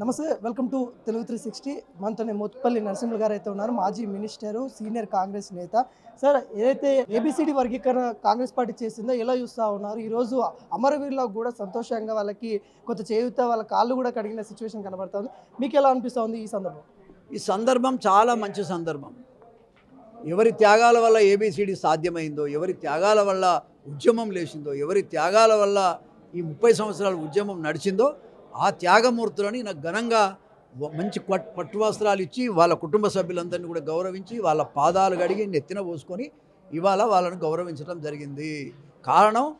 నమస్తే welcome to Telugu three sixty. మనతోనే మొత్తుపల్లి నరసింహ గారు అయితే ఉన్నారు మాజీ మినిస్టరు సీనియర్ కాంగ్రెస్ నేత. సార్ ఏదైతే ఏబిసిడి వర్గీకరణ కాంగ్రెస్ పార్టీ చేసిందో ఎలా చూస్తూ ఉన్నారు? ఈరోజు అమరవీరులకు కూడా సంతోషంగా వాళ్ళకి కొంత చేయుత వాళ్ళ కాళ్ళు కూడా కడిగిన సిచ్యువేషన్ కనబడుతుంది మీకు ఎలా అనిపిస్తుంది ఈ సందర్భం? ఈ సందర్భం చాలా మంచి సందర్భం. ఎవరి త్యాగాల వల్ల ఏబిసిడి సాధ్యమైందో ఎవరి త్యాగాల వల్ల ఉద్యమం లేచిందో ఎవరి త్యాగాల వల్ల ఈ ముప్పై సంవత్సరాల ఉద్యమం నడిచిందో ఆ త్యాగమూర్తులని నాకు ఘనంగా మంచి పట్- పట్టు వస్త్రాలు ఇచ్చి వాళ్ళ కుటుంబ సభ్యులందరినీ కూడా గౌరవించి వాళ్ళ పాదాలు కడిగి నెత్తిన పోసుకొని ఇవాళ వాళ్ళను గౌరవించడం జరిగింది. కారణం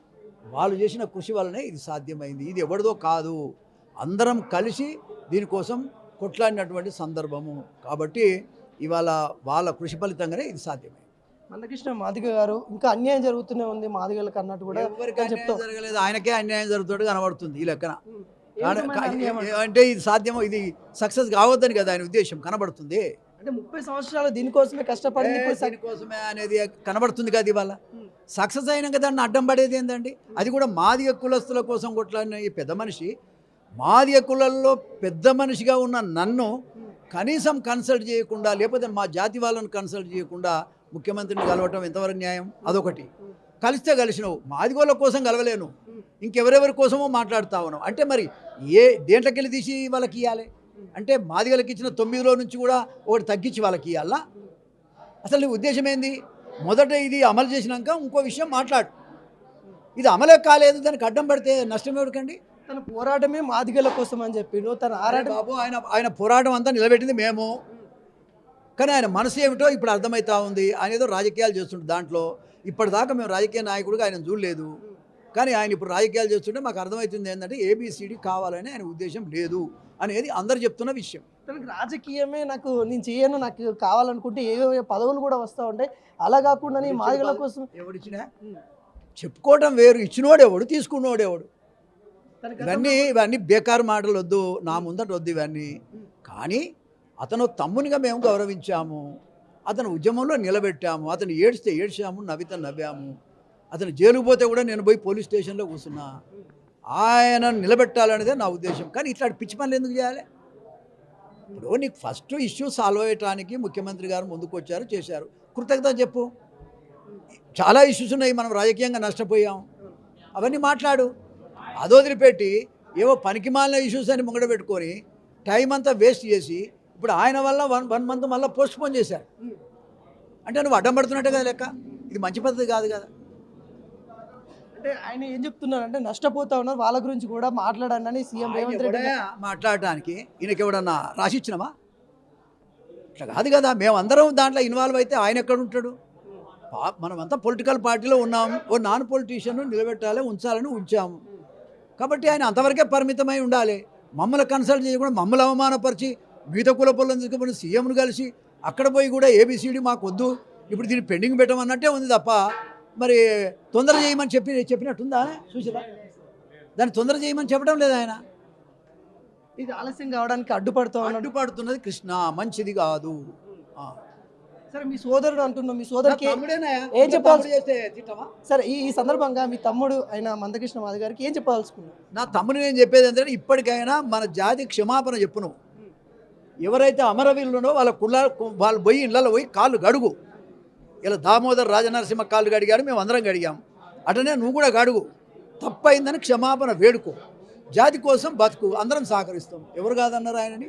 వాళ్ళు చేసిన కృషి వల్లనే ఇది సాధ్యమైంది. ఇది ఎవరిదో కాదు. అందరం కలిసి దీనికోసం కొట్లాడినటువంటి సందర్భము. కాబట్టి ఇవాళ వాళ్ళ కృషి ఫలితంగానే ఇది సాధ్యమైంది. మందకృష్ణ మాదిగ గారు ఇంకా అన్యాయం జరుగుతూనే ఉంది మాదిగలకు అన్నట్టు కూడా జరగలేదు. ఆయనకే అన్యాయం జరుగుతున్నట్టు కనబడుతుంది ఈ లెక్కన. అంటే? ఇది సాధ్యమో ఇది సక్సెస్ కావద్దని కదా ఆయన ఉద్దేశం కనబడుతుంది. అంటే ముప్పై సంవత్సరాలు దీనికోసమే కష్టపడింది ఇప్పుడు సక్- కోసమే అనేది కనబడుతుంది కదా ఇవాళ. సక్సెస్ అయినాక దాన్ని అడ్డం పడేది ఏంటండి అది కూడా మాదిగ కులస్తుల కోసం కొట్లాడిన ఈ పెద్ద మనిషి. మాదిగ కులంలో పెద్ద మనిషిగా ఉన్న నన్ను కనీసం కన్సల్ట్ చేయకుండా లేకపోతే మా జాతి వాళ్ళని కన్సల్ట్ చేయకుండా ముఖ్యమంత్రిని కలవటం ఎంతవరకు న్యాయం? అదొకటి. కలిస్తే కలిసినావు. మాదిగోళ్ళ కోసం కలవలేను. ఇంకెవరెవరి కోసమో మాట్లాడుతా ఉన్నావు. అంటే మరి ఏ దేంట్లోకెళ్ళి తీసి వాళ్ళకి ఇవ్వాలి అంటే మాదిగలకి ఇచ్చిన తొమ్మిదిలో నుంచి కూడా ఒకటి తగ్గించి వాళ్ళకి ఇవ్వాలా అసలు నీ ఉద్దేశం ఏంది? మొదట ఇది అమలు చేసినాక ఇంకో విషయం మాట్లాడు. ఇది అమలే కాలేదు దానికి అడ్డం పడితే నష్టం ఎవరికండి? తన పోరాటమే మాదిగల కోసం అని చెప్పిండు. తన ఆరాటం బాబు ఆయన ఆయన పోరాటం అంతా నిలబెట్టింది మేము. కానీ ఆయన మనసు ఏమిటో ఇప్పుడు అర్థమవుతా ఉంది. ఆయన ఏదో రాజకీయాలు చేస్తుంటే దాంట్లో. ఇప్పటిదాకా మేము రాజకీయ నాయకుడిగా ఆయన చూడలేదు. కానీ ఆయన ఇప్పుడు రాజకీయాలు చేస్తుంటే మాకు అర్థమవుతుంది ఏంటంటే ఏబిసిడి కావాలని ఆయన ఉద్దేశం లేదు అనేది అందరు చెప్తున్న విషయం. తనకి రాజకీయమే నాకు నేను చేయను నాకు కావాలనుకుంటే ఏవో పదవులు కూడా వస్తూ ఉంటాయి. అలా కాకుండా నీ మాదిగల కోసం ఎవడిచ్చినా చెప్పుకోవటం వేరు ఇచ్చినోడు ఎవడు తీసుకున్నోడు ఎవడు? ఇవన్నీ ఇవన్నీ బేకారు మాటలు వద్దు నా ముందట వద్దు ఇవన్నీ. కానీ అతను తమ్మునిగా మేము గౌరవించాము అతను ఉద్యమంలో నిలబెట్టాము అతను ఏడ్చితే ఏడ్చాము నవ్వితే నవ్వాము. అతను జైలుకు పోతే కూడా నేను పోయి పోలీస్ స్టేషన్లో కూర్చున్నా. ఆయన నిలబెట్టాలనేదే నా ఉద్దేశం. కానీ ఇట్లాంటి పిచ్చి పనులు ఎందుకు చేయాలి? ఇప్పుడు నీకు ఫస్ట్ ఇష్యూ సాల్వ్ అయ్యటానికి ముఖ్యమంత్రి గారు ముందుకు వచ్చారు చేశారు. కృతజ్ఞత చెప్పు. చాలా ఇష్యూస్ ఉన్నాయి మనం రాజకీయంగా నష్టపోయాం. అవన్నీ మాట్లాడు. అదొదిలిపెట్టి ఏవో పనికి మాలిన ఇష్యూస్ అని ముంగడ పెట్టుకొని టైం అంతా వేస్ట్ చేసి ఇప్పుడు ఆయన వల్ల వన్ వన్ మంత్ మళ్ళీ పోస్ట్ పోన్ చేశారు. అంటే నువ్వు అడ్డం పడుతున్నట్టే కదా లెక్క? ఇది మంచి పద్ధతి కాదు కదా. అంటే ఆయన ఏం చెప్తున్నారంటే నష్టపోతా ఉన్నారు వాళ్ళ గురించి కూడా మాట్లాడండి అని సీఎం రేవంత్ రెడ్డి ఎవడే మాట్లాడటానికి ఈయనకి ఎవడన్నా రాసిచ్చినమా ఇట్లా కాదు కదా మేమందరం దాంట్లో ఇన్వాల్వ్ అయితే ఆయన ఎక్కడ ఉంటాడు? మనమంతా పొలిటికల్ పార్టీలో ఉన్నాం ఓ నాన్ పొలిటీషియన్ నిలబెట్టాలి ఉంచాలని ఉంచాము కాబట్టి ఆయన అంతవరకే పరిమితమై ఉండాలి. మమ్మల్ని కన్సల్ట్ చేయకుండా మమ్మల్ని అవమానపరిచి మిగతా కుల పొలం తీసుకుని సీఎంను కలిసి అక్కడ పోయి కూడా ఏబిసిడి మాకు వద్దు. ఇప్పుడు దీన్ని పెండింగ్ పెట్టమన్నట్టే ఉంది తప్ప మరి తొందర చేయమని చెప్పి చెప్పినట్టుందా చూసిరా దాన్ని తొందర చేయమని చెప్పడం లేదు ఆయన? ఇది ఆలస్యం కావడానికి అడ్డుపడుతూ అడ్డుపడుతున్నది కృష్ణ మంచిది కాదు. సరే మీ సోదరుడు అంటున్నాం మీ సోదరుకి? ఏం చెప్పాల్సి- చేస్తే? సరే ఈ ఈ సందర్భంగా మీ తమ్ముడు అయిన మందకృష్ణ మాది గారికి ఏం చెప్పదలుచుకున్నారు నా తమ్ముడు నేను చెప్పేది ఏంటంటే ఇప్పటికైనా మన జాతి క్షమాపణ చెప్పును. ఎవరైతే అమరవీరులునో వాళ్ళ కుళ్ళ వాళ్ళు పోయి ఇళ్ళలో పోయి కాళ్ళు గడుగు. ఇలా దామోదర్ రాజనరసింహ కాళ్ళు గడిగాడు మేము అందరం గడిగాం అటనే నువ్వు కూడా గడుగు తప్పైందని క్షమాపణ వేడుకో. జాతి కోసం బతుకు అందరం సహకరిస్తాం. ఎవరు కాదన్నారు ఆయనని?